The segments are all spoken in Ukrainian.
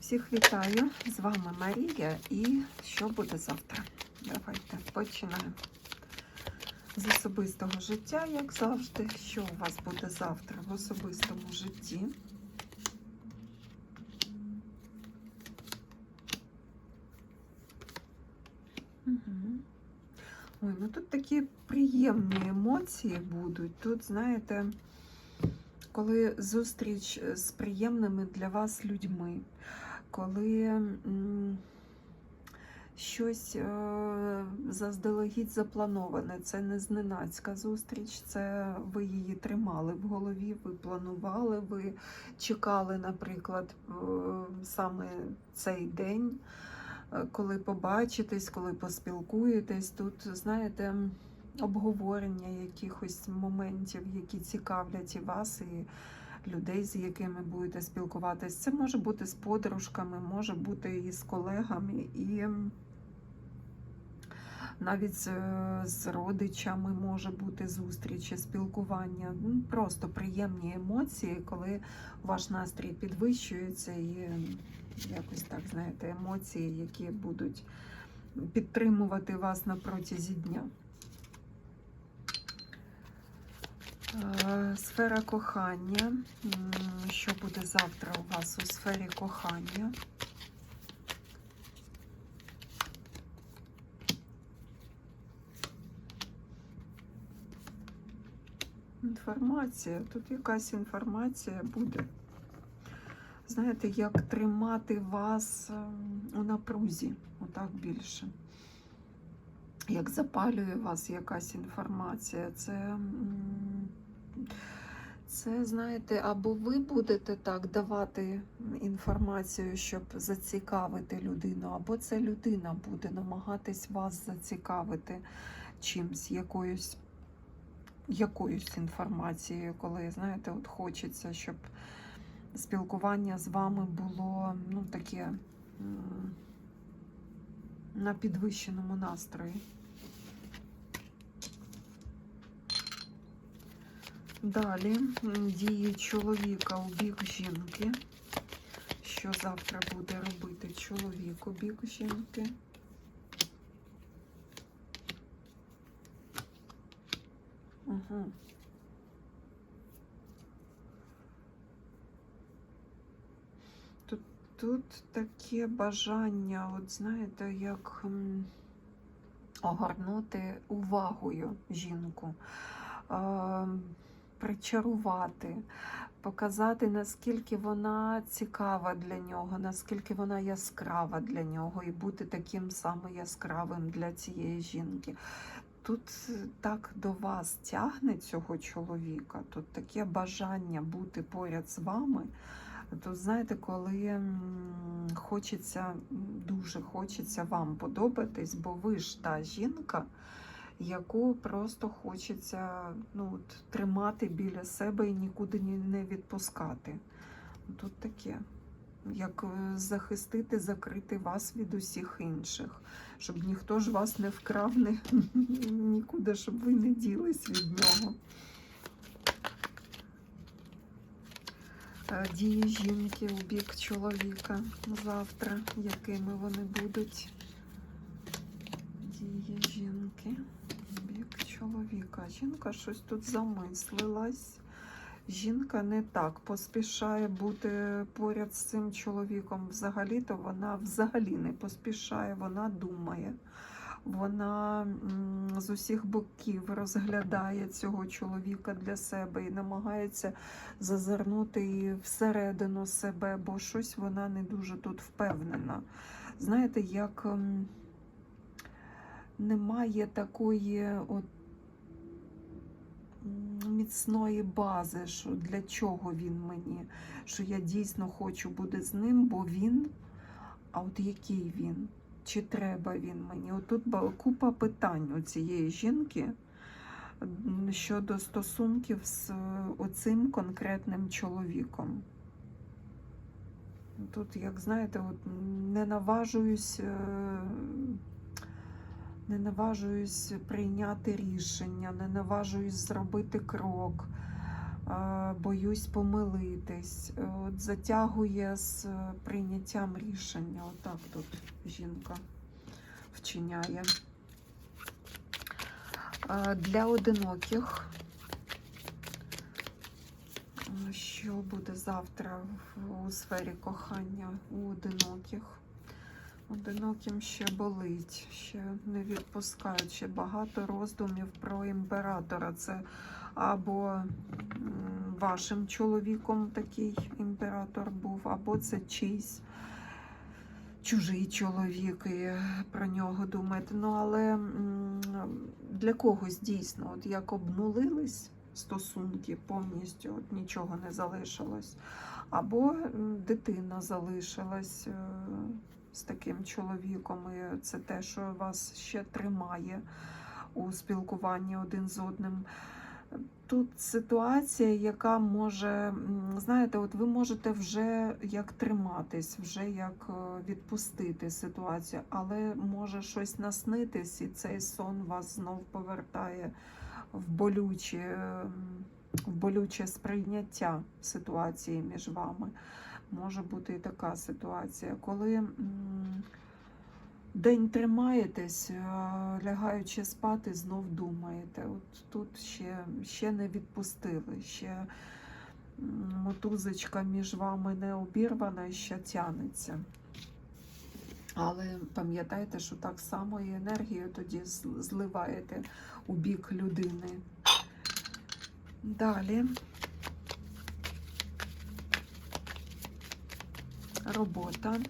Всіх вітаю! З вами Марія і що буде завтра? Давайте починаємо. З особистого життя, як завжди. Що у вас буде завтра в особистому житті? Угу. Ой, ну тут такі приємні емоції будуть. Тут, знаєте, коли зустріч з приємними для вас людьми, коли щось е, заздалегідь заплановане, це не зненацька зустріч, це ви її тримали в голові, ви планували, ви чекали, наприклад, е, саме цей день, е, коли побачитесь, коли поспілкуєтесь. Тут, знаєте, обговорення якихось моментів, які цікавлять і вас, і людей, з якими будете спілкуватись. Це може бути з подружками, може бути і з колегами, і навіть з, з родичами може бути зустрічі, спілкування. Ну, Просто приємні емоції, коли ваш настрій підвищується і якось так, знаєте, емоції, які будуть підтримувати вас на протязі дня. Сфера кохання. Що буде завтра у вас у сфері кохання? Інформація. Тут якась інформація буде. Знаєте, як тримати вас ем, у напрузі, отак більше. Як запалює вас якась інформація. Це, це, знаєте, або ви будете так давати інформацію, щоб зацікавити людину, або ця людина буде намагатись вас зацікавити чимсь, якоюсь, якоюсь інформацією, коли, знаєте, от хочеться, щоб спілкування з вами було ну, таке на підвищеному настрої. Далі дії чоловіка у бік жінки. Що завтра буде робити чоловік у бік жінки? Угу. Тут, тут таке бажання, от знаєте, як огорнути увагою жінку, е, причарувати, показати, наскільки вона цікава для нього, наскільки вона яскрава для нього, і бути таким саме яскравим для цієї жінки. Тут е, так до вас тягне цього чоловіка, тут таке бажання бути поряд з вами. Тут, знаєте, коли хочеться, дуже хочеться вам подобатись, бо ви ж та жінка, яку просто хочеться ну, от, тримати біля себе і нікуди не відпускати. Тут таке. Як е, захистити, закрити вас від усіх інших, щоб ніхто ж вас не вкрав не, нікуди, щоб ви не ділись від нього. Е, Дії жінки у бік чоловіка завтра, якими вони будуть. Чоловіка. Жінка щось тут замислилась. Жінка не так поспішає бути поряд з цим чоловіком. Взагалі-то вона взагалі не поспішає, вона думає. Вона з усіх боків розглядає цього чоловіка для себе і намагається зазирнути всередину себе, бо щось вона не дуже тут впевнена. Знаєте, як ем, немає такої от міцної бази, що для чого він мені, що я дійсно хочу бути з ним, бо він, а от який він, чи треба він мені? Отут купа питань у цієї жінки щодо стосунків з е, оцим конкретним чоловіком. Тут, як знаєте, от не наважуюсь, е, не наважуюсь прийняти рішення, не наважуюсь зробити крок. е, боюсь помилитись, е, от затягує з прийняттям рішення. Отак тут жінка вчиняє. Е, Для одиноких. Що буде завтра у сфері кохання у одиноких? Одиноким ще болить, ще не відпускають, ще багато роздумів про імператора. Це або вашим чоловіком такий імператор був, або це чийсь чужий чоловік, і про нього думаєте. Ну, але для когось дійсно, от як обнулились стосунки повністю, от нічого не залишилось, або дитина залишилась. З таким чоловіком, і це те, що вас ще тримає у спілкуванні один з одним. Тут ситуація, яка може, знаєте, от ви можете вже як триматись, вже як е, відпустити ситуацію, але може щось наснитись, і цей сон вас знов повертає в болюче, в болюче сприйняття ситуації між вами. Може бути і така ситуація, коли день тримаєтесь, лягаючи спати, знов думаєте. От тут ще, ще не відпустили, ще мотузочка між вами не обірвана і ще тянеться. Але пам'ятайте, що так само і енергію тоді зливаєте у бік людини. Далі. Робота.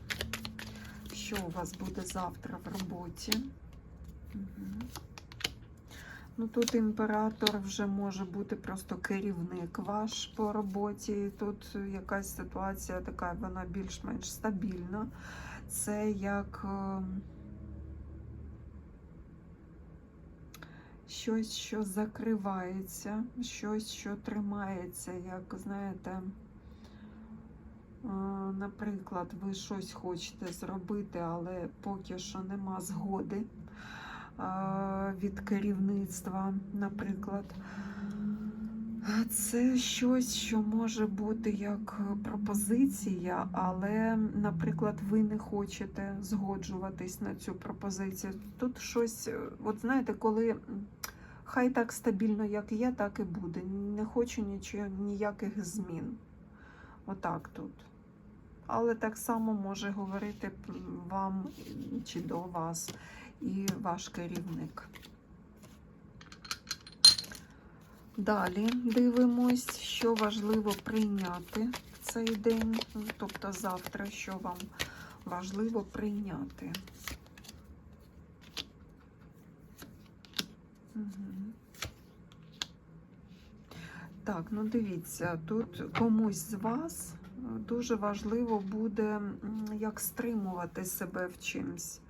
Що у вас буде завтра в роботі? Ну, тут імператор вже може бути просто керівник ваш по роботі. Тут якась ситуація така, вона більш-менш стабільна. Це як е, щось, що закривається, щось, що тримається, як знаєте. Е, Наприклад, ви щось хочете зробити, але поки що нема згоди е, від керівництва, наприклад. Це щось, що може бути як пропозиція, але, наприклад, ви не хочете згоджуватись на цю пропозицію. Тут щось, е, от знаєте, коли хай так стабільно, як є, так і буде. Не хочу нічого, ніяких змін. Отак тут. Але так само може говорити вам чи до вас і ваш керівник. Далі дивимось, що важливо прийняти в цей день, тобто завтра, що вам важливо прийняти. Так, ну дивіться, тут комусь з вас дуже важливо буде як стримувати себе в чимсь,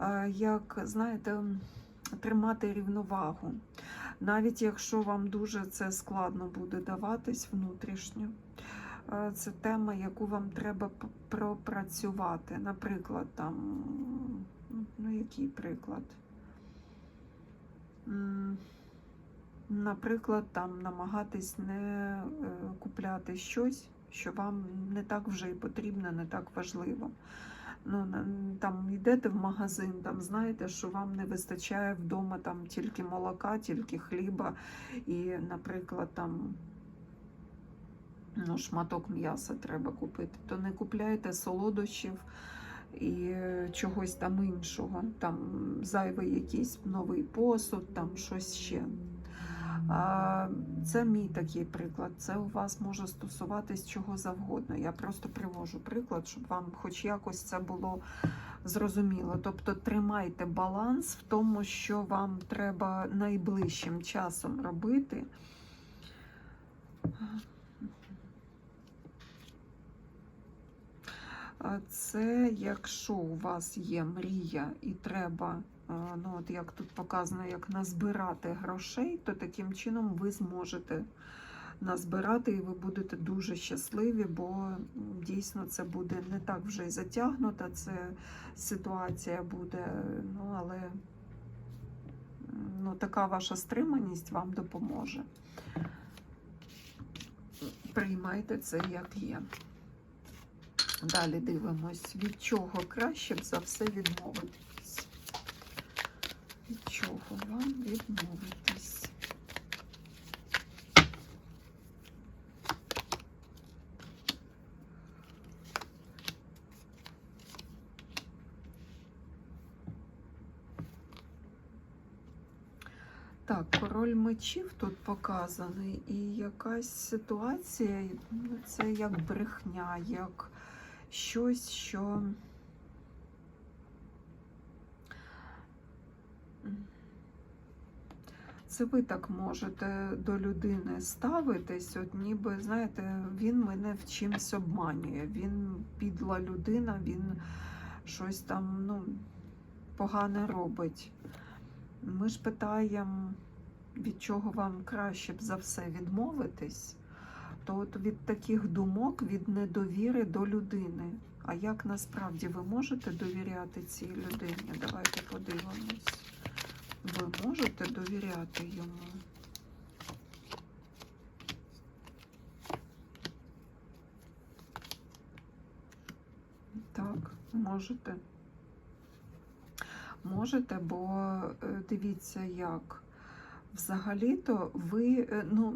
Е, як, знаєте, тримати рівновагу. Навіть якщо вам дуже це складно буде даватись внутрішньо, Е, це тема, яку вам треба пропрацювати. Наприклад, там, ну який приклад? Наприклад, там намагатись не е, купляти щось, що вам не так вже і потрібно, не так важливо. Ну, там йдете в магазин, там знаєте, що вам не вистачає вдома там тільки молока, тільки хліба, і, наприклад, там ну, шматок м'яса треба купити, то не купляйте солодощів і чогось там іншого, там зайвий якийсь новий посуд, там щось ще. Це мій такий приклад. Це у вас може стосуватись чого завгодно. Я просто привожу приклад, щоб вам хоч якось це було зрозуміло. Тобто тримайте баланс в тому, що вам треба найближчим часом робити. Це якщо у вас є мрія і треба, ну от як тут показано, як назбирати грошей, то таким чином ви зможете назбирати і ви будете дуже щасливі, бо дійсно це буде не так вже й затягнута, це ситуація буде, ну але ну, така ваша стриманість вам допоможе. Приймайте це як є. Далі дивимось, від чого краще б за все відмовитись. Від чого вам відмовитись? Так, король мечів тут показаний, і якась ситуація, ну, це як брехня, як щось, що. Це ви так можете до людини ставитись, от ніби, знаєте, він мене в чимсь обманює. Він підла людина, він щось там ну, погане робить. Ми ж питаємо, від чого вам краще б за все відмовитись, то от від таких думок, від недовіри до людини. А як насправді ви можете довіряти цій людині? Давайте подивимось. Ви можете довіряти йому? Так, можете. Можете, бо е, дивіться, як. Взагалі-то ви, е, ну,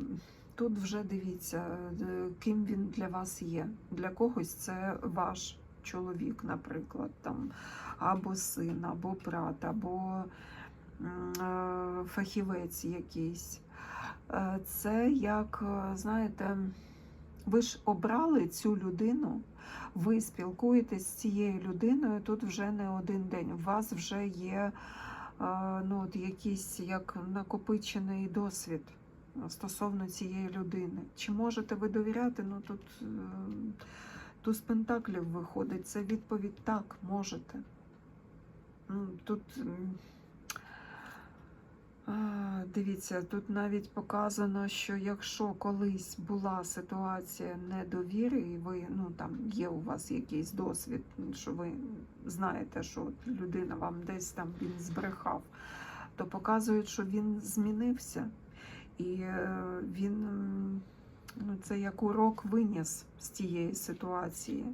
тут вже дивіться, е, ким він для вас є. Для когось це ваш чоловік, наприклад, там, або син, або брат, або фахівець якийсь. Е, Це як, е, знаєте, ви ж обрали цю людину, ви спілкуєтесь з цією людиною тут вже не один день. У вас вже є е, ну, от якийсь як накопичений досвід стосовно цієї людини. Чи можете ви довіряти? Ну тут е, туз пентаклів виходить. Це відповідь так, можете. Ну, Тут Дивіться, тут навіть показано, що якщо колись була ситуація недовіри, і ви ну там є у вас якийсь досвід, що ви знаєте, що людина вам десь там він збрехав, то показують, що він змінився, і е, він ну, це як урок виніс з тієї ситуації.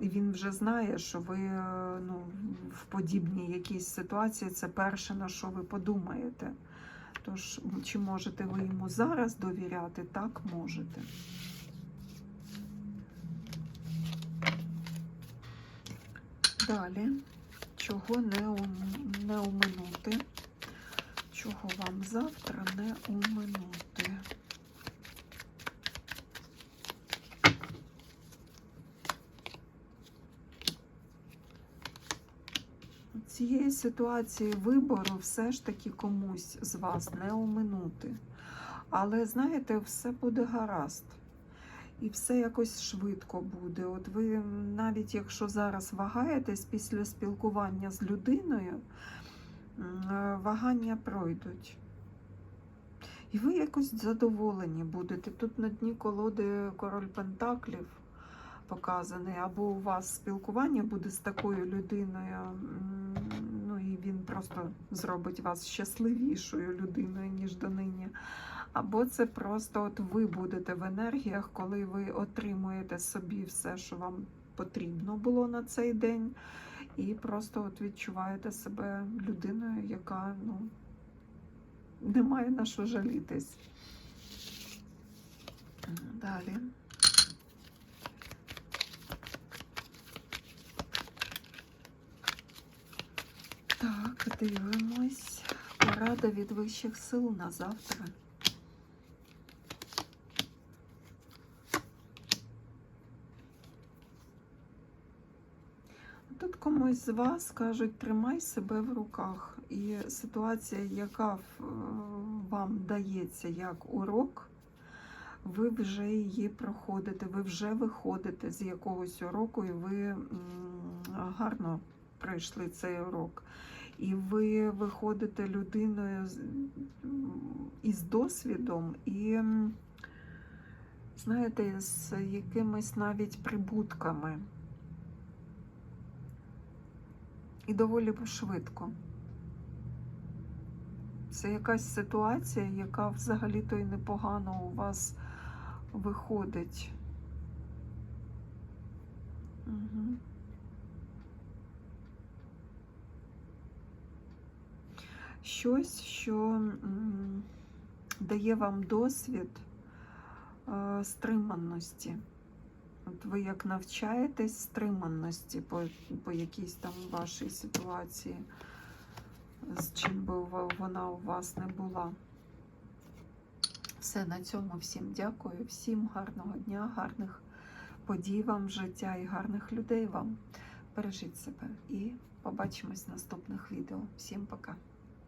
Він вже знає, що ви е, ну, в подібній якійсь ситуації це перше, на що ви подумаєте. Тож, чи можете ви йому зараз довіряти? Так, можете. Далі, чого не, не оминути? Чого вам завтра не оминути? Цієї ситуації вибору все ж таки комусь з вас не оминути. Але знаєте, все буде гаразд. І все якось швидко буде. От ви навіть якщо зараз вагаєтесь після спілкування з людиною, вагання пройдуть. І ви якось задоволені будете. Тут на дні колоди король Пентаклів показаний, або у вас спілкування буде з такою людиною, ну і він просто зробить вас щасливішою людиною, ніж донині. Або це просто от ви будете в енергіях, коли ви отримуєте собі все, що вам потрібно було на цей день, і просто от відчуваєте себе людиною, яка ну, не має на що жалітись. Далі. Так, дивимось. Порада від вищих сил на завтра. Тут комусь з вас кажуть, тримай себе в руках. І ситуація, яка вам дається як урок, ви вже її проходите, ви вже виходите з якогось уроку, і ви гарно пройшли цей урок. І ви виходите людиною із досвідом і, знаєте, з якимись навіть прибутками. І доволі швидко. Це якась ситуація, яка взагалі-то і непогано у вас виходить. Угу. Щось, що дає вам досвід е, стриманості. От ви як навчаєтесь стриманості по, по якійсь там вашій ситуації, з чим би вона у вас не була. Все на цьому всім дякую. Всім гарного дня, гарних подій вам життя і гарних людей вам. Бережіть себе і побачимось в наступних відео. Всім пока.